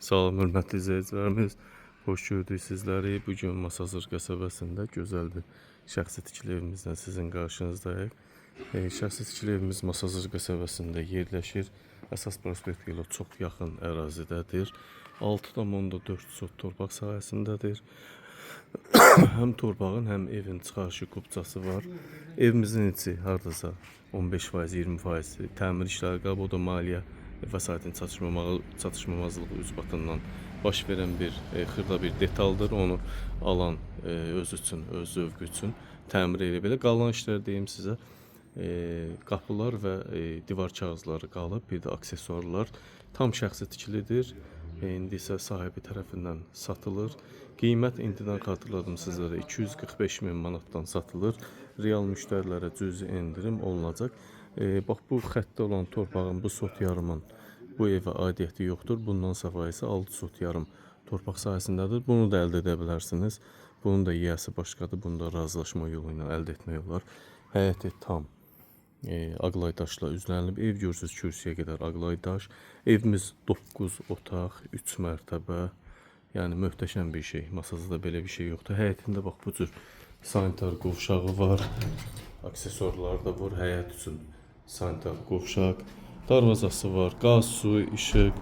Salam hörmətli izləyicilərimiz. Xoş gördük sizləri. Bu gün Masazır qəsəbəsində gözəl bir şəxsi tikili evimizdən sizin qarşınızdayıq. E, şəxsi tikili evimiz Masazır qəsəbəsində yerləşir. Əsas prospekt ilə çox yaxın ərazidədir. 6.4 sot torpaq sahəsindədir. həm torpağın, həm evin çıxarışı kubçası var. Evimizin içi hardasa 15%, 20% təmir işləri qalıb, o da maliyyə vəsaitin çatışmamağı, çatışmamazlığı ucbatından baş verən bir e, xırda bir detaldır. Onu alan e, öz üçün, öz zövqü üçün təmir elə belə. Qalan işlər deyim sizə. E, qapılar və e, divar kağızları qalıb, bir də aksesuarlar tam şəxsi tikilidir. E, indi isə sahibi tərəfindən satılır. Qiymət indidən xatırladım sizlərə 245 min manatdan satılır. Real müştərilərə cüzi endirim olunacaq. E, bax bu xəttdə olan torpağın bu sot yarımın bu evə aidiyyəti yoxdur. Bundan savayı isə 6 sot yarım torpaq sahəsindədir. Bunu da əldə edə bilərsiniz. Bunun da yiyəsi başqadır. Bunu da razılaşma yolu ilə əldə etmək olar. Həyəti tam e, Aqlay daşla üzlənilib. Ev görürsüz kürsüyə qədər Aqlay daş. Evimiz 9 otaq, 3 mərtəbə. Yəni möhtəşəm bir şey. Masasında belə bir şey yoxdur. Həyətində bax bu cür sanitar qovşağı var. Aksesuarlar da var həyət üçün. Sanitar qovşaq, darvazası var, qaz, su, işıq,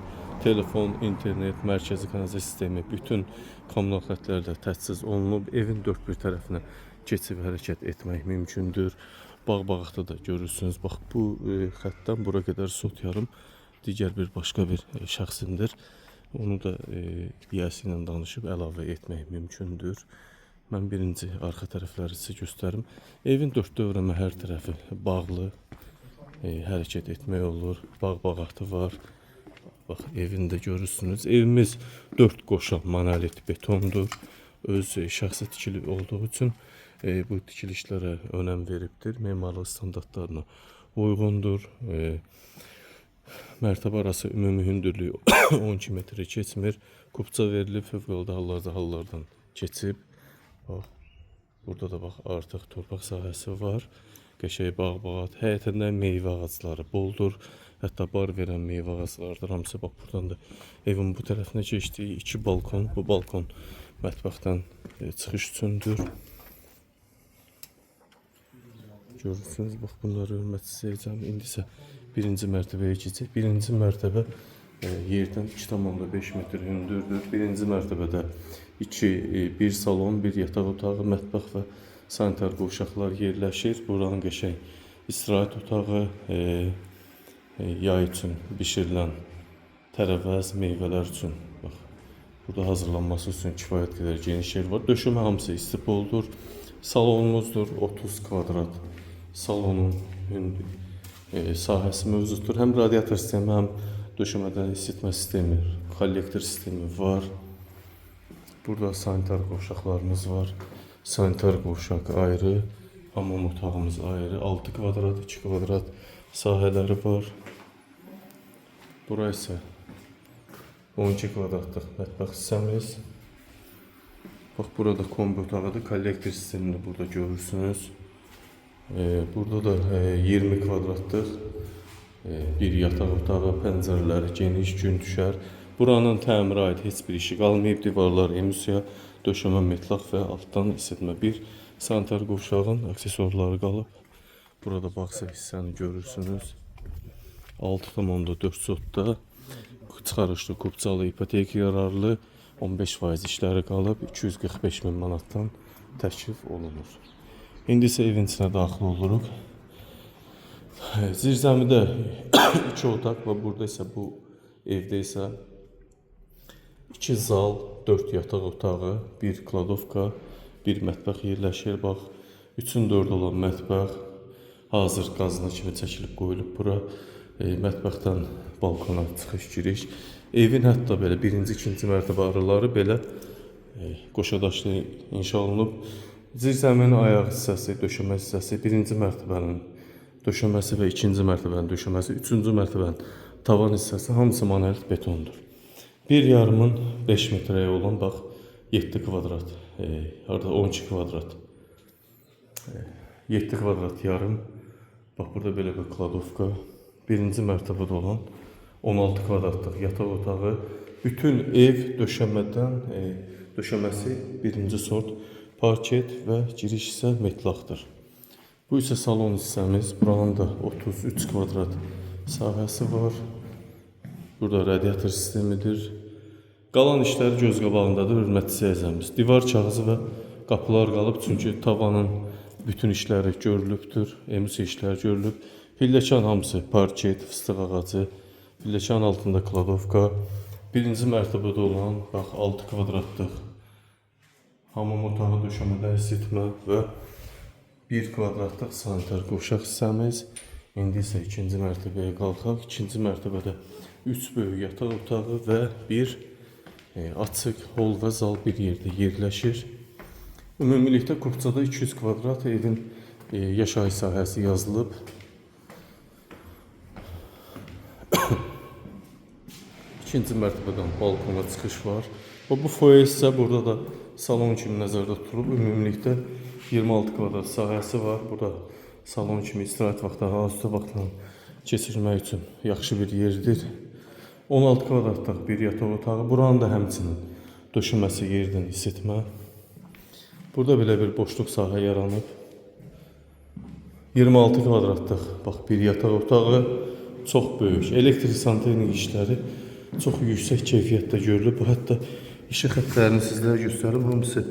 telefon, internet, mərkəzi kanalizasiya sistemi, bütün kommunal xəttlər də təchiz olunub. Evin dörd bir tərəfinə keçib hərəkət etmək mümkündür. Bağ-bağatda da görürsünüz. Bax bu e, xəttdən bura qədər sot yarım digər bir başqa bir e, şəxsindir. Onu da e, yiyəsi ilə danışıb əlavə etmək mümkündür. Mən birinci arxa tərəfləri sizə göstərim. Evin dörd dövrəmə hər tərəfi bağlı. E, hərəkət etmək olur. Bağ-bağatı var. Bax evində görürsünüz. Evimiz 4 qoşan monolit betondur. Öz e, şəxsi tikili olduğu üçün e, bu tikilişlərə önəm veribdir. Memarlıq standartlarına uyğundur. E, mərtəbə arası ümumi hündürlüyü 12 metrə keçmir. Kupça verilib fövqəladə hallarda hallardan keçib. Bax burada da bax artıq torpaq sahəsi var. Qəşəng bağ-bağat, həyətində meyvə ağacları boldur. Hətta bar verən meyvə ağaclarıdır. Hamısı bax buradan da evin bu tərəfinə keçdiyi iki balkon. Bu balkon mətbəxdən e, çıxış üçündür. Görürsünüz, bax bunları hörmətli seyircəm. İndi isə birinci mərtəbəyə keçək. Birinci mərtəbə e, yerdən 2,5 metr hündürdür. Birinci mərtəbədə 2, e, bir salon, bir yataq otağı, mətbəx və sanitar qovşaqlar yerləşir. Buranın qəşəng istirahət otağı, e, e, yay üçün bişirilən tərəvəz, meyvələr üçün bax burada hazırlanması üçün kifayət qədər geniş yer var. Döşəmə hamısı istipoldur. Salonumuzdur 30 kvadrat. Salonun e, sahəsi mövcuddur. Həm radiator sistemi, həm döşəmədən isitmə sistemi, kollektor sistemi var. Burada sanitar qovşaqlarımız var. Sanitar qovşaq ayrı, hamam otağımız ayrı. 6 kvadrat, 2 kvadrat sahələri var. Bura isə 12 kvadratlıq mətbəx hissəmiz. Bax burada kombi otağıdır. Kollektor sistemini burada görürsünüz. Ee, burada da e, 20 kvadratlıq e, bir yataq otağı, pəncərələri geniş, gün düşər. Buranın təmirə aid heç bir işi qalmayıb. Divarlar emulsiya, döşəmə metlaq və altdan isitmə. Bir sanitar qovşağın aksesuarları qalıb. Burada baxsa hissəni görürsünüz. 6.4 sotda çıxarışlı, kupçalı, ipotek yararlı 15% işləri qalıb 245 min manatdan təklif olunur. İndi isə evin içinə daxil oluruq. Zirzəmidə 2 otaq və burada isə bu evdə isə 2 zal, 4 yataq otağı, 1 kladovka, 1 mətbəx yerləşir. Bax, 3-ün 4 olan mətbəx hazır qazına kimi çəkilib qoyulub bura. E, mətbəxdən balkona çıxış giriş. Evin hətta belə birinci, ikinci mərtəbə araları belə e, qoşadaşlı inşa olunub. Zirzəminin ayaq hissəsi, döşəmə hissəsi, birinci mərtəbənin döşəməsi və ikinci mərtəbənin döşəməsi, üçüncü mərtəbənin tavan hissəsi hamısı monolit betondur. Bir yarımın 5 metrəyə olan bax 7 kvadrat, e, harda 12 kvadrat. E, 7 kvadrat yarım. Bax burada belə bir kladovka. Birinci mərtəbədə olan 16 kvadratlıq yataq otağı, bütün ev döşəmədən, e, döşəməsi birinci sort parket və giriş isə metlaqdır. Bu isə salon hissəmiz. Buranın da 33 kvadrat sahəsi var. Burada radiator sistemidir. Qalan işlər göz qabağındadır, hörmətli seyircimiz. Divar kağızı və qapılar qalıb çünki tavanın bütün işləri görülübdür, ems işlər görülüb. Pilləkan hamısı parket, fıstıq ağacı, pilləkan altında kladovka, birinci mərtəbədə olan bax 6 kvadratlıq hamam otağı döşəmədə isitmə və 1 kvadratlıq sanitar qovşaq hissəmiz. İndi isə ikinci mərtəbəyə qalxaq. İkinci mərtəbədə 3 böyük yataq otağı və bir e, açıq hol və zal bir yerdə yerləşir. Ümumilikdə Qubçada 200 kvadrat evin e, yaşayış sahəsi yazılıb. İkinci mərtəbədən balkona çıxış var. Və bu foyer isə burada da salon kimi nəzərdə tutulub. Ümumilikdə 26 kvadrat sahəsi var. Burada salon kimi istirahət vaxtı, hazırda vaxtla keçirmək üçün yaxşı bir yerdir. 16 kvadratlıq bir yataq otağı. Buranın da həmçinin döşəməsi yerdən isitmə. Burada belə bir boşluq sahə yaranıb. 26 kvadratlıq bax bir yataq otağı çox böyük. Elektrik santexnik işləri çox yüksək keyfiyyətdə görülüb. Hətta işıq xəttlərini sizlərə göstərim. Hamısı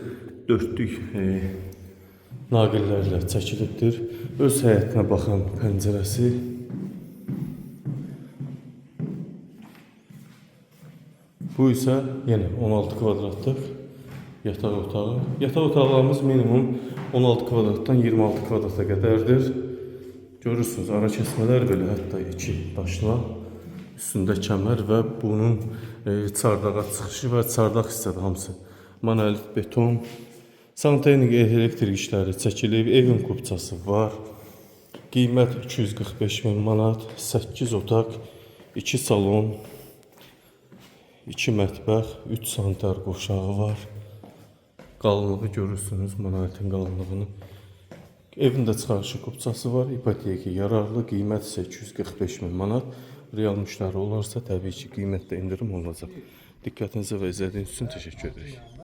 dörtlük e, naqillərlə çəkilibdir. Öz həyətinə baxan pəncərəsi. Bu isə yenə 16 kvadratlıq yataq otağı. Yataq otaqlarımız minimum 16 kvadratdan 26 kvadrata qədərdir. Görürsünüz, ara kəsmələr belə hətta iki daşla üstündə kəmər və bunun e, çardağa çıxışı və çardaq hissədə hamısı monolit beton. Santexnik elektrik işləri çəkilib, evin kupçası var. Qiymət 245 min manat, 8 otaq, 2 salon, 2 mətbəx, 3 sanitar qovşağı var. Qalınlığı görürsünüz, monolitin qalınlığını. Evin də çıxarışı kupçası var, ipoteka yararlı, qiymət isə 245 min manat. Real müştəri olarsa təbii ki, qiymətdə endirim olacaq. Diqqətinizə və izlədiyiniz üçün təşəkkür edirik.